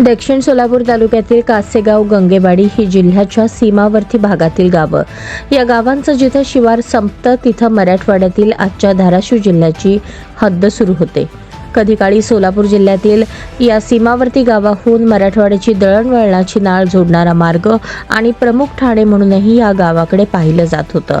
दक्षिण सोलापूर तालुक्यातील कासेगाव गंगेवाडी ही जिल्ह्याच्या सीमावर्ती भागातील गावं. या गावांचं जिथं शिवार संपतं तिथं मराठवाड्यातील आजच्या धाराशिव जिल्ह्याची हद्द सुरू होते. कधी काळी सोलापूर जिल्ह्यातील या सीमावर्ती गावाहून मराठवाड्याची दळणवळणाची नाळ जोडणारा मार्ग आणि प्रमुख ठाणे म्हणूनही या गावाकडे पाहिलं जात होतं.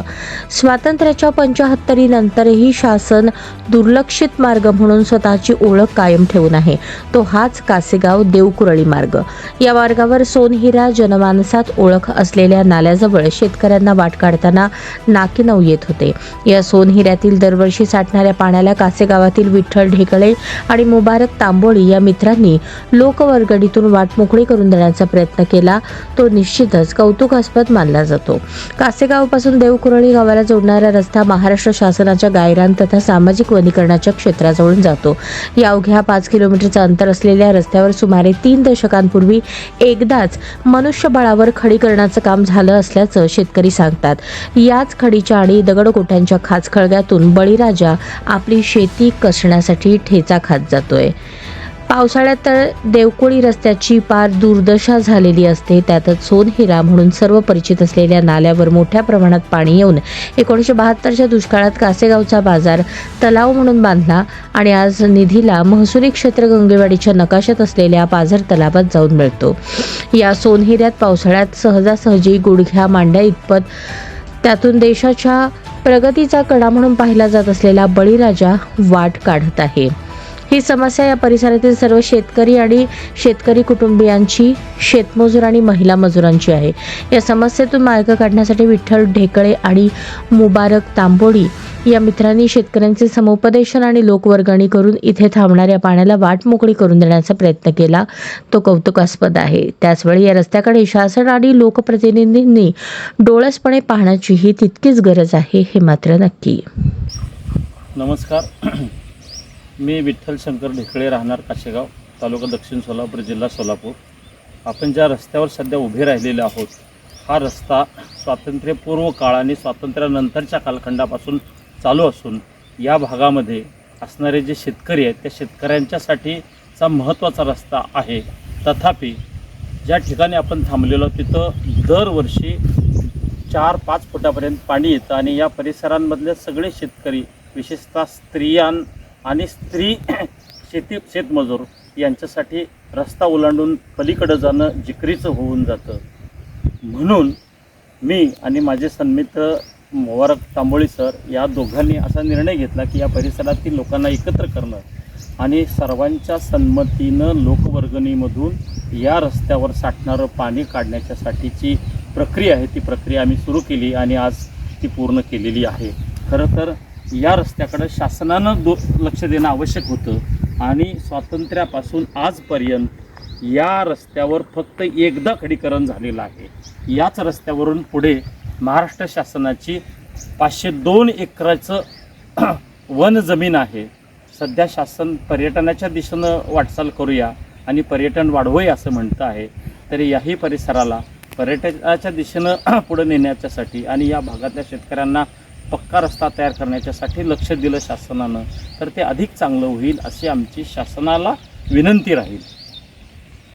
स्वातंत्र्याच्या पंचाहत्तरीनंतरही शासन दुर्लक्षित मार्ग म्हणून स्वतःची ओळख कायम ठेवून आहे. तो हाच कासेगाव देवकुरळी मार्ग. या मार्गावर सोनहिरा जनमानसात ओळख असलेल्या नाल्याजवळ शेतकऱ्यांना वाट काढताना नाकीनऊ येत होते. या सोनहिऱ्यातील दरवर्षी साठणाऱ्या पाण्याला कासेगावातील विठ्ठल ढेकळे आणि मुबारक तांबोळी या मित्रांनी लोकवर्गणीतून वाट मोकळी करून देण्याचा प्रयत्न केला तो निश्चितच कौतुकास्पद मानला जातो. कासेगावपासून देवकुरळी गावाला जोडणारा रस्ता महाराष्ट्र शासनाच्या गायरान तथा सामाजिक वनीकरणाच्या क्षेत्राजवळून जातो. या अवघ्या पाच किलोमीटरचं अंतर असलेल्या रस्त्यावर सुमारे तीन दशकांपूर्वी एकदाच मनुष्यबळावर खडीकरणाचं काम झालं असल्याचं शेतकरी सांगतात. याच खडीच्या आणि दगडगोट्यांच्या खाचखळग्यातून बळीराजा आपली शेती कसण्यासाठी ठेच खात जातोय. पावसाळ्यात तर देवकोळी रस्त्याची पार दुर्दशा झालेली असते. त्यातच सोनहिरा म्हणून सर्व परिचित असलेल्या नाल्यावर मोठ्या प्रमाणात पाणी येऊन एकोणीसशे बहात्तरच्या दुष्काळात कासेगावचा बाजार तलाव म्हणून बांधला आणि आज निधीला महसुली क्षेत्र गंगेवाडीच्या नकाशात असलेल्या पाझर तलावात जाऊन मिळतो. या सोनहिऱ्यात पावसाळ्यात सहजासहजी गुडघ्या मांड्या इतपत त्यातून देशाच्या प्रगतीचा कडा म्हणून पाहिला जात असलेला बळीराजा वाट काढत आहे. ही समस्या या परिसरातील सर्व शेतकरी आणि शेतकरी कुटुंबियांची शेतमजूर आणि महिला मजुरांची आहे. या समस्येतून मार्ग काढण्यासाठी विठ्ठल ढेकळे आणि मुबारक तांबोडी या मित्रांनी शेतकऱ्यांचे समुपदेशन आणि लोकवर्गणी करून इथे थांबणाऱ्या पाण्याला वाट मोकळी करून देण्याचा प्रयत्न केला. तो कौतुकास्पद आहे. त्याचवेळी या रस्त्याकडे शासन आणि लोकप्रतिनिधींनी डोळसपणे पाहण्याचीही तितकीच गरज आहे हे मात्र नक्की. नमस्कार. मी विठ्ठल शंकर ढेकळे राहणार काशेगाव तालुका दक्षिण सोलापूर जिल्हा सोलापूर. आपण ज्या रस्त्यावर सध्या उभे राहिलेले आहोत हा रस्ता स्वातंत्र्यपूर्व काळ आणि स्वातंत्र्यानंतरच्या कालखंडापासून चालू असून या भागामध्ये असणारे जे शेतकरी आहेत त्या शेतकऱ्यांच्यासाठीचा महत्त्वाचा रस्ता आहे. तथापि ज्या ठिकाणी आपण थांबलेलो तिथं दरवर्षी चार पाच फुटापर्यंत पाणी येतं आणि या परिसरांमधले सगळे शेतकरी विशेषतः स्त्रियां आणि स्त्री शेती शेतमजूर यांच्यासाठी रस्ता ओलांडून पलीकडं जाणं जिकरीचं होऊन जातं. म्हणून मी आणि माझे सन्मित्र मुबारक तांबोळी सर या दोघांनी असा निर्णय घेतला की या परिसरातील लोकांना एकत्र करणं आणि सर्वांच्या संमतीनं लोकवर्गणीमधून या रस्त्यावर साठणारं पाणी काढण्याच्यासाठीची प्रक्रिया आहे. ती प्रक्रिया आम्ही सुरू केली आणि आज ती पूर्ण केलेली आहे. खरं तर या रस्त्याकडं शासनानं दो लक्ष देणं आवश्यक होतं आणि स्वातंत्र्यापासून आजपर्यंत या रस्त्यावर फक्त एकदा खडीकरण झालेलं आहे. याच रस्त्यावरून पुढे महाराष्ट्र शासनाची पाचशे दोन एकराचं वन जमीन आहे. सध्या शासन पर्यटनाच्या दिशेनं वाटचाल करूया आणि पर्यटन वाढवूया असं म्हणतं आहे. तरी याही परिसराला पर्यटनाच्या दिशेनं पुढे नेण्याच्यासाठी आणि या भागातल्या शेतकऱ्यांना पक्का रस्ता तयार करण्याच्यासाठी लक्ष दिलं शासनानं तर ते अधिक चांगलं होईल अशी आमची शासनाला विनंती राहील.